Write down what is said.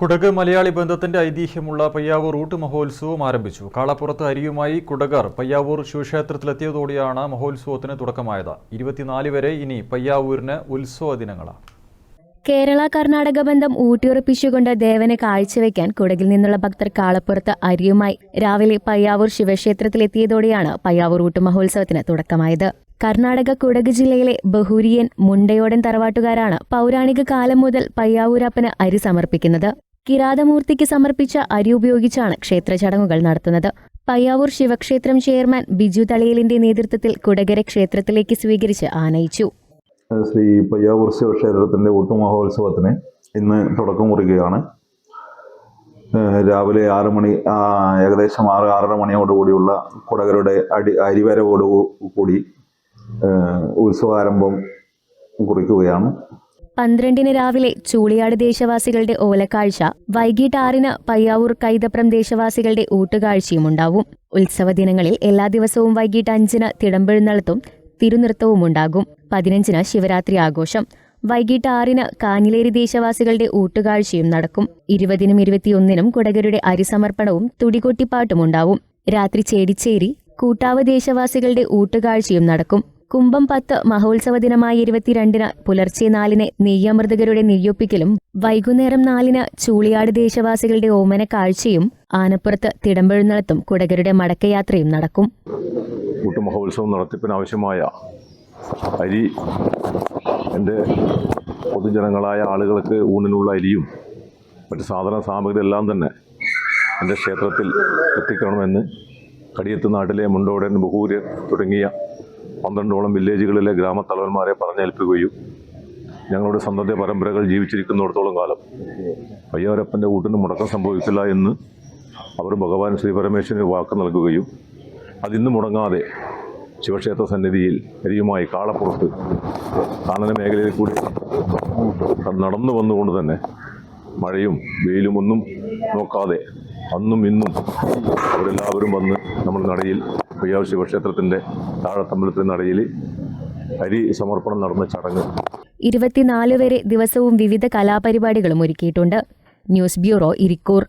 കുടക് മലയാളി ബന്ധത്തിന്റെ ഐതിഹ്യമുള്ള പയ്യാവൂർ ഊട്ട് മഹോത്സവം ആരംഭിച്ചു. കാളപ്പുറത്ത് അരിയുമായി കുടകർ പയ്യാവൂർ ശിവക്ഷേത്രത്തിലെത്തിയതോടെയാണ് മഹോത്സവത്തിന് തുടക്കമായത്. ഇരുപത്തിനാല് വരെ ഇനി പയ്യാവൂരിന് ഉത്സവ ദിനങ്ങളാണ്. കേരള കർണാടക ബന്ധം ഊട്ടിയുറപ്പിച്ചുകൊണ്ട് ദേവനെ കാഴ്ചവെക്കാൻ കുടകിൽ നിന്നുള്ള ഭക്തർ കാളപ്പുറത്ത് അരിയുമായി രാവിലെ പയ്യാവൂർ ശിവക്ഷേത്രത്തിലെത്തിയതോടെയാണ് പയ്യാവൂർ ഊട്ട് മഹോത്സവത്തിന് തുടക്കമായത്. കർണാടക കുടക് ജില്ലയിലെ ബഹൂരിയൻ മുണ്ടയോടൻ തറവാട്ടുകാരാണ് പൗരാണിക കാലം മുതൽ പയ്യാവൂരപ്പന് അരി സമർപ്പിക്കുന്നത്. കിരാതമൂർത്തിക്ക് സമർപ്പിച്ച അരി ഉപയോഗിച്ചാണ് ക്ഷേത്ര ചടങ്ങുകൾ നടത്തുന്നത്. പയ്യാവൂർ ശിവക്ഷേത്രം ചെയർമാൻ ബിജു തളിയലിന്റെ നേതൃത്വത്തിൽ കുടകര ക്ഷേത്രത്തിലേക്ക് സ്വീകരിച്ച് ആനയിച്ചു. ശ്രീ പയ്യാവൂർ ശിവക്ഷേത്രത്തിന്റെ ഊട്ടുമഹോത്സവത്തിന് ഇന്ന് തുടക്കം കുറിക്കുകയാണ്. രാവിലെ ആറ് മണി ഏകദേശം ആറ് ആറര മണിയോടുകൂടിയുള്ള കുടകരുടെ അടി അരിവരവോടു കൂടി ഉത്സവാരംഭം കുറിക്കുകയാണ്. പന്ത്രണ്ടിന് രാവിലെ ചൂളിയാട് ദേശവാസികളുടെ ഓലക്കാഴ്ച വൈകിട്ട് ആറിന് പയ്യാവൂർ കൈതപ്രം ദേശവാസികളുടെ ഊട്ടുകാഴ്ചയും ഉണ്ടാവും ഉത്സവ ദിനങ്ങളിൽ എല്ലാ ദിവസവും വൈകിട്ട് അഞ്ചിന് തിടമ്പെഴുന്നള്ളത്തും തിരുനൃത്തവും ഉണ്ടാകും പതിനഞ്ചിന് ശിവരാത്രി ആഘോഷം. വൈകിട്ട് ആറിന് കാഞ്ഞിലേരി ദേശവാസികളുടെ ഊട്ടുകാഴ്ചയും നടക്കും. ഇരുപതിനും ഇരുപത്തിയൊന്നിനും കുടകരുടെ അരിസമർപ്പണവും തുടികൊട്ടിപ്പാട്ടും ഉണ്ടാവും രാത്രി ചേടിച്ചേരി കൂട്ടാവ് ദേശവാസികളുടെ ഊട്ടുകാഴ്ചയും നടക്കും. കുംഭം പത്ത് മഹോത്സവ ദിനമായ ഇരുപത്തിരണ്ടിന് പുലർച്ചെ നാലിന് നെയ്യമൃതകരുടെ നെയ്യൊപ്പിക്കലും വൈകുന്നേരം നാലിന് ചൂളിയാട് ദേശവാസികളുടെ ഓമന കാഴ്ചയും ആനപ്പുറത്ത് തിടമ്പെഴുന്നള്ളത്തും കുടകരുടെ മടക്കയാത്രയും നടക്കും. കൂട്ടുമഹോത്സവം നടത്തിപ്പിനാവശ്യമായ അരി എന്റെ പൊതുജനങ്ങളായ ആളുകൾക്ക് ഊണിനുള്ള അരിയും മറ്റ് സാധന സാമഗ്രി എല്ലാം തന്നെ എന്റെ ക്ഷേത്രത്തിൽ എത്തിക്കണമെന്ന് കടിയത്ത് നാട്ടിലെ മുണ്ടോടൻ ബഹൂര്യൻ തുടങ്ങിയ പന്ത്രണ്ടോളം വില്ലേജുകളിലെ ഗ്രാമത്തലവന്മാരെ പറഞ്ഞേൽപ്പിക്കുകയും ഞങ്ങളുടെ സന്തത പരമ്പരകൾ ജീവിച്ചിരിക്കുന്നിടത്തോളം കാലം അയ്യാരപ്പന്റെ കൂട്ടിന് മുടക്കം സംഭവിക്കില്ല എന്ന് അവർ ഭഗവാൻ ശ്രീ പരമേശ്വരന് വാക്ക് നൽകുകയും അതിന്ന് മുടങ്ങാതെ ശിവക്ഷേത്ര സന്നിധിയിൽ അരിയുമായി കാളപ്പുറത്ത് കാനന മേഖലയിൽ കൂടി നടന്നു വന്നുകൊണ്ട് തന്നെ മഴയും വെയിലും ഒന്നും നോക്കാതെ അന്നും ഇന്നും അവരെല്ലാവരും വന്ന് നമ്മുടെ നടയിൽ പയ്യാവ് ശിവക്ഷേത്രത്തിന്റെ താഴത്തമ്പലത്തിന്റെ നടയിൽ അരി സമർപ്പണം നടന്ന ചടങ്ങ്. ഇരുപത്തിനാല് വരെ ദിവസവും വിവിധ കലാപരിപാടികളും ഒരുക്കിയിട്ടുണ്ട്. News bureau Irikkur.